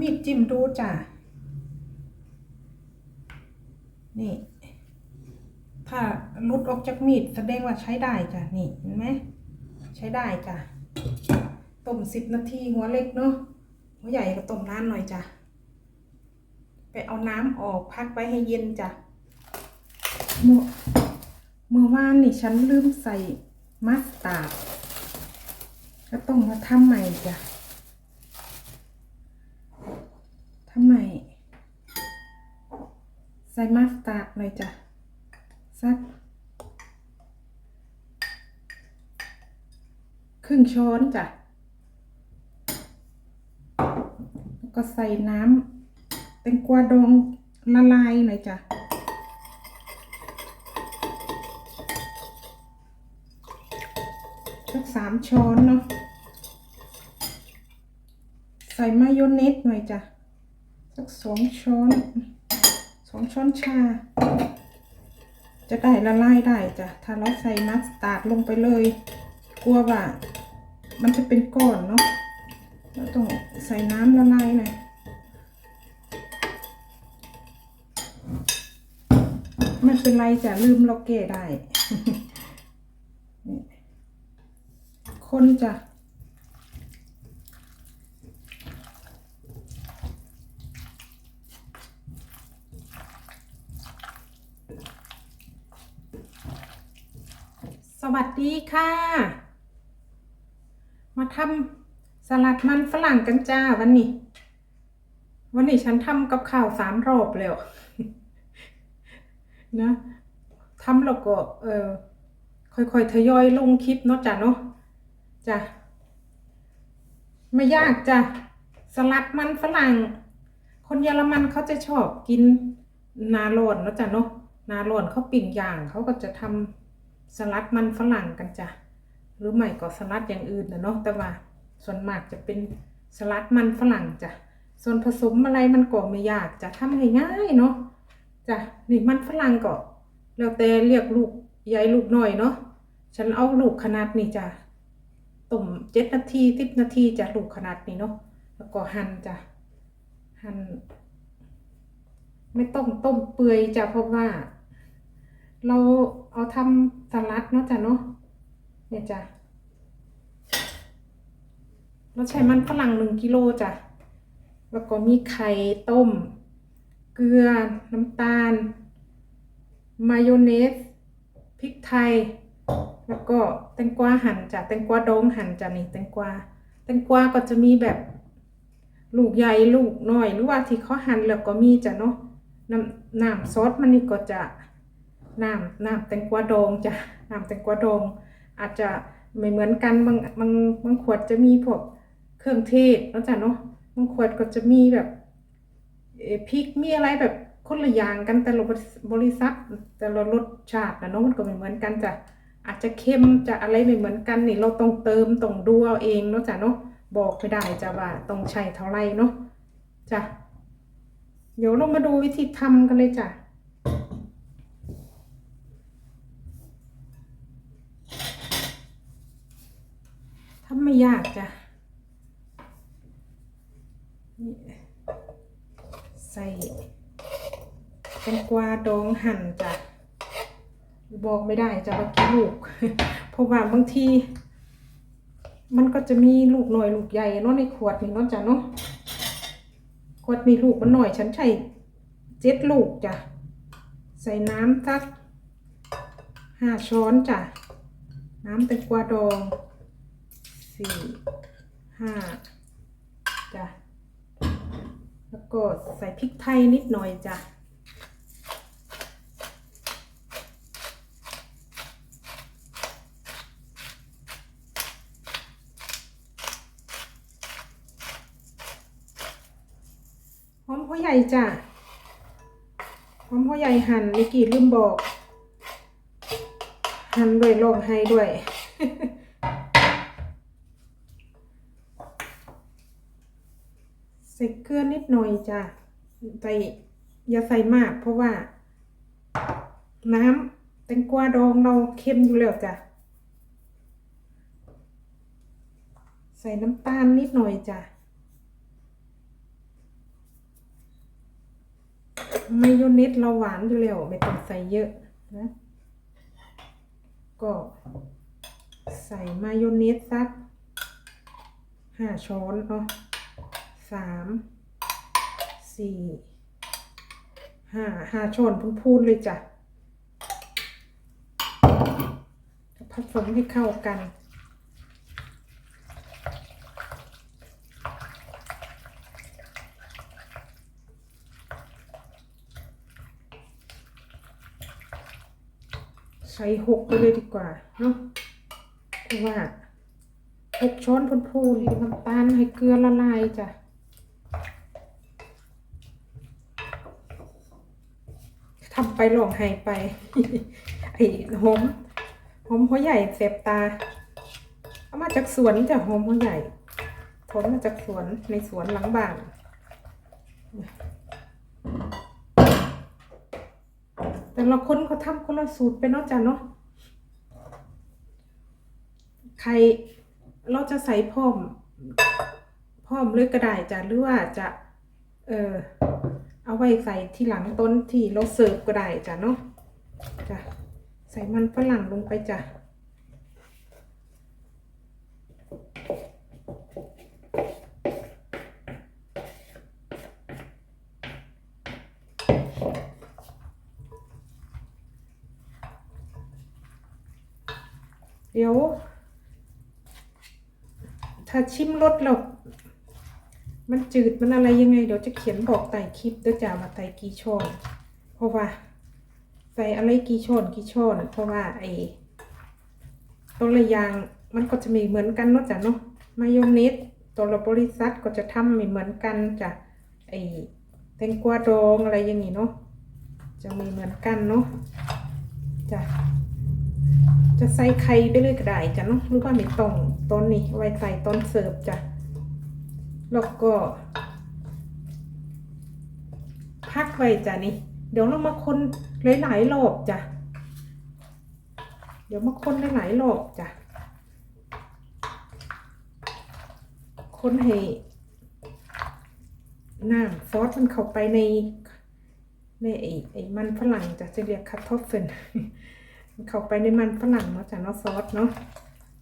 มีดจิ้มดูจ้ะ นี่ ถ้าหลุดออกจากมีดแสดงว่าใช้ได้จ้ะ นี่เห็นไหมใช้ได้จ้ะ ต้มสิบนาทีหัวเล็กเนาะ หัวใหญ่ก็ต้มนานหน่อยจ้ะ ไปเอาน้ำออกพักไว้ให้เย็นจ้ะเมื่อเมื่อวานนี่ฉันลืมใส่มัสตาร์ดก็ต้องมาทำใหม่จ้ะทำใหม่ ใส่มัสตาร์ดหน่อยจ้ะสักครึ่งช้อนจ้ะ แล้วก็ใส่น้ำแตงกวาดองละลายหน่อยจ้ะ สักสามช้อนเนาะ ใส่มายองเนสหน่อยจ้ะ สักสองช้อน องช้อนชา จะได้ละลายได้จ้ะ ถ้าเราใส่มัสตาร์ดลงไปเลย กลัวว่า มันจะเป็นก้อนเนาะเราต้องใส่น้ำละลายหน่อยไม่เป็นไรจ้ะลืมเราแก้ได้นี่คนจ้ะ ส วัสดีค่ะ มาทำสลัดมันฝรั่งกันจ้าวันนี้ วันนี้ฉันทำกับข้าวสามรอบแล้วนะทำแล้วก็เออค่อยๆทยอยลงคลิปเนาะจ้ะเนาะจ้ะไม่ยากจ้ะสลัดมันฝรั่ง คนเยอรมันเขาจะชอบกินนาโรนเนาะจ้ะเนาะนาโรนเขาปิ่งย่างเขาก็จะทำ สลัดมันฝรั่งกันจ้ะหรือไม่ก็สลัดอย่างอื่นนะเนาะแต่ว่าส่วนมากจะเป็นสลัดมันฝรั่งจ้ะส่วนผสมอะไรมันก็ไม่ยากจะทำง่ายๆเนาะจ้ะนี่มันฝรั่งก็แล้วแต่เรียกลูกใหญ่ลูกน้อยเนาะฉันเอาลูกขนาดนี้จ้ะต้มเจ็ดนาทีสิบนาทีจ้ะลูกขนาดนี้เนาะแล้วก็หั่นจ้ะหั่นไม่ต้องต้มเปื่อยจ้ะเพราะว่า เราเอาทำสลัดเนาะจ้ะเนาะเนี่ยจ้ะเราใช้มันฝรั่งหนึ่งกิโลจ้ะ แล้วก็มีไข่ต้ม เกลือ น้ำตาล มายองเนส พริกไทย แล้วก็แตงกวาหั่นจ้ะ แตงกวาดองหั่นจ้ะนี่แตงกวา แตงกวาก็จะมีแบบลูกใหญ่ลูกน้อย หรือว่าที่เขาหั่นแล้วก็มีจ้ะเนาะ น้ำน้ำซอสมันนี่ก็จะ น้ำน้ำแตงกวาดองจ้ะน้ำแตงกวาดอง อาจจะไม่เหมือนกันบางบางบางขวดจะมีพวกเครื่องเทศแล้วจ้ะเนาะบางขวดก็จะมีแบบพริกมีอะไรแบบคนละอย่างกันแต่ละบริษัทแต่ละรสชาตินะเนาะมันก็ไม่เหมือนกันจ้ะอาจจะเค็มจะอะไรไม่เหมือนกันนี่เราต้องเติมต้องดูเอาเองเนาะจ้ะเนาะบอกไม่ได้จ้ะว่าต้องใช้เท่าไรเนาะจ้ะเดี๋ยวเรามาดูวิธีทำกันเลยจ้ะ ไม่ยากจ้ะใส่แตงกวาดองหั่นจ้ะบอกไม่ได้จะว่ากี่ลูก เพราะว่าบางที มันก็จะมีลูกหน่อยลูกใหญ่เนาะในขวดนี่เนาะจ้ะเนาะขวดนี้ลูกมันหน่อยฉันใช้เจ็ดลูกจ้ะใส่น้ำสักห้าช้อนจ้ะน้ำแตงกวาดอง สี่ห้าจ้ะแล้วก็ใส่พริกไทยนิดหน่อยจ้ะหอมหัวใหญ่จ้ะหอมหัวใหญ่หั่นเมื่อกี้ลืมบอก หั่นด้วยลงให้ด้วย ใส่ เกลือนิดหน่อยจ้ะใส่อย่าใส่มาก เพราะว่า น้ำแตงกวาดองเราเค็มอยู่แล้วจ้ะ ใส่น้ำตาลนิดหน่อยจ้ะมายองเนสเราหวานอยู่แล้วไม่ต้องใส่เยอะนะ ก็ใส่มายองเนสสักห้าช้อนเนาะสาม สี่ห้าห้าช้อนพูนๆเลยจ้ะผสมให้เข้ากันใส่หกไปเลยดีกว่าเนาะเพราะว่าหกช้อนพูนๆน้ำตาลให้เกลือละลายจ้ะ ทำ ไปหลองหายไป ไอ้หอมหอมหัวใหญ่เสบตา เอามาจากสวนจ้ะหอมหัวใหญ่ถอนมาจากสวนในสวนหลังบ้านแต่ละคนเขาทำคนละสูตรไปเนาะจ้ะเนาะใครเราจะใส่พร้อมพร้อมเลยก็ได้จ้ะหรือว่าจะ เออ เอาไว้ใส่ที่หลังต้นที่เราเสิร์ฟก็ได้จ้ะเนาะจ้ะใส่มันฝรั่งลงไปจ้ะเดี๋ยว ถ้าชิมรสแล้ว มันจืดมันอะไรยังไงเดี๋ยวจะเขียนบอกใต้คลิปด้วยจ้ามาใส่กี่ช้อนเพราะว่าใส่อะไรกี่ช้อนกี่ช้อนเพราะว่าไอ้ตัวละอย่างมันก็จะมีเหมือนกันเนาะจ้ะเนาะมายองเนสตัวละบริษัทก็จะทำไม่เหมือนกันจ้ะไอ้แตงกวาดองอะไรอย่างนี้เนาะจะมีเหมือนกันเนาะจ้ะจะใส่ไข่ไปเลยก็ได้จ้ะเนาะหรือว่าไม่ต้องต้นนี้ไว้ใส่ต้นเสิร์ฟจ้ะ แล้วก็พักไว้จ้ะนี่ เดี๋ยวเรามาคนหลายๆรอบจ้ะ เดี๋ยวมาคนหลายๆรอบจ้ะ คนให้น้ำซอสมันเข้าไปในในไอ้ไอ้มันฝรั่งจ้ะจะเรียกคัตทอฟเฟนมันเข้าไปในมันฝรั่งเนาะจ้ะเนาะซอสเนาะ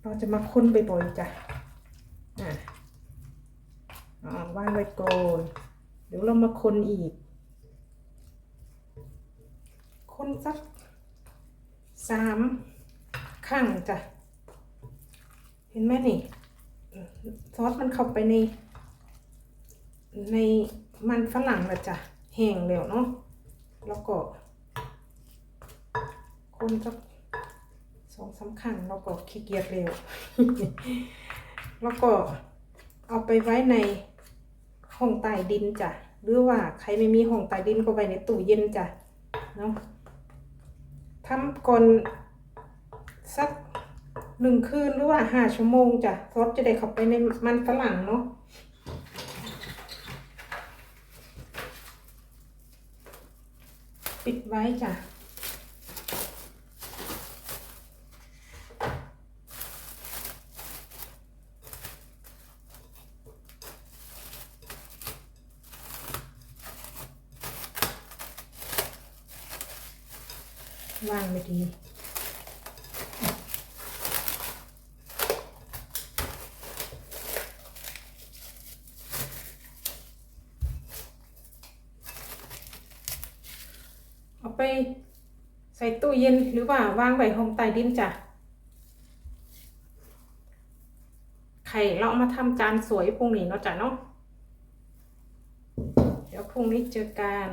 เราจะมาคนบ่อยๆจ้ะอะอ่า วางไว้ก่อนเดี๋ยวเรามาคนอีก คนสักสามข้างจ้ะ เห็นไหมนี่ ซอสมันเข้าไปใน ในมันฝรั่งล้วจ้ะแห้งแล้วเนาะแล้วก็ คนสักสองสามข้างแล้วก็ขี้เกียจเร็ว แล้วก็เอาไปไว้ใน ห้องใต้ดินจ้ะหรือว่าใครไม่มีห้องใต้ดินก็ไว้ในตู้เย็นจ้ะเนาะทำก่อนสักหนึ่งคืนหรือว่าห้าชั่วโมงจ้ะซอสจะได้เข้าไปในมันฝรั่งเนาะปิดไว้จ้ะ วางไม่ ดีเอาไปใส่ตู้เย็นหรือว่าวางไว้ห้องใต้ดินจ้ะ ไข่เราเอามาทำจานสวยพรุ่งนี้เนาะจ้ะเนาะ เดี๋ยวพรุ่งนี้เจอกัน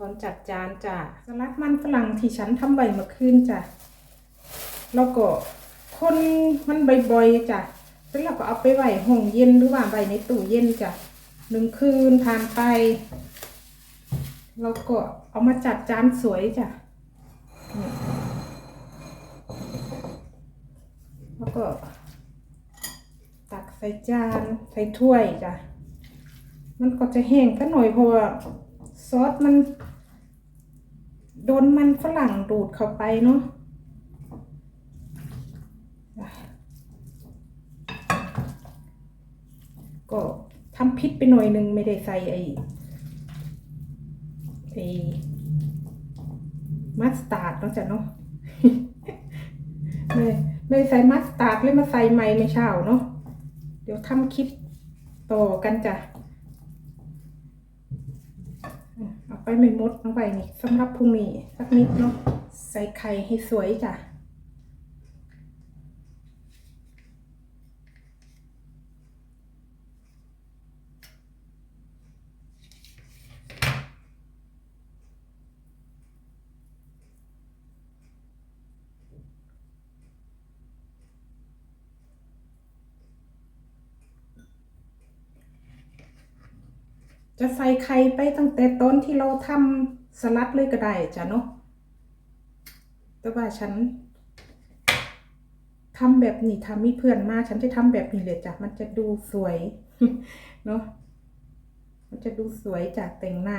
ตอนจัดจานจ้ะสลัดมันฝรั่งที่ฉันทำใบเมื่อคืนจ้ะแล้วก็คนมันบ่อยๆจ้ะแล้วเราก็เอาไปไว้ห้องเย็นหรือว่าไว้ในตู้เย็นจ้ะหนึ่งคืนผ่านไปเราก็เอามาจัดจานสวยจ้ะแล้วก็ ตักใส่จานใส่ถ้วยจ้ะ มันก็จะแห้งสักหน่อยเพราะว่า ซอสมัน โดนมันฝรั่งดูดเข้าไปเนาะก็ทำพิษไปหน่อยนึงไม่ได้ใส่ไอ้เอมัสตาร์ดเนาะจ้ะเนาะไม่ไม่ใส่มัสตาร์ดเลยมาใส่ใหม่ไม่เช้าเนาะเดี๋ยวทำคลิปต่อกันจ้ะอืมเอา ไปไม่มดเอาไปนี่สำหรับพรุ่งนี้สักนิดเนาะใส่ไข่ให้สวยจ้ะ จะใส่ไข่ไปตั้งแต่ต้นที่เราทำสลัดเลยก็ได้จ้ะเนาะแต่ว่าฉันทำแบบนี้ทำมีเพื่อนมาฉันจะทำแบบนี้เลยจ้ะมันจะดูสวยเนาะมันจะดูสวยจากแต่งหน้า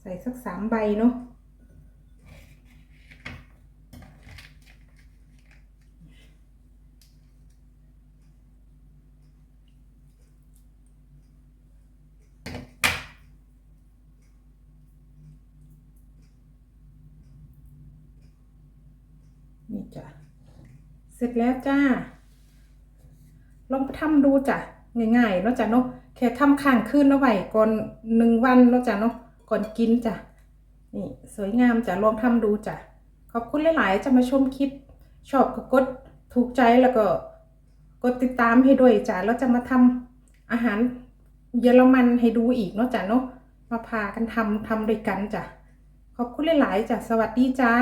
ใส่สักสามใบเนาะ จ้ะ เสร็จแล้วจ้า ลองทำดูจ้ะ ง่ายๆเนาะจ้ะเนาะ แค่ทำข้างคืนเอาไว้ก่อนหนึ่งวันเนาะจ้ะเนาะ ก่อนกินจ้ะ นี่สวยงามจ้ะ ลองทำดูจ้ะ ขอบคุณหลายๆจะมาชมคลิป ชอบก็กดถูกใจแล้วก็กดติดตามให้ด้วยจ้ะ แล้วจะมาทำอาหารเยอรมันให้ดูอีกเนาะจ้ะเนาะ มาพากันทำทำด้วยกันจ้ะ ขอบคุณหลายๆจ้ะ สวัสดีจ้า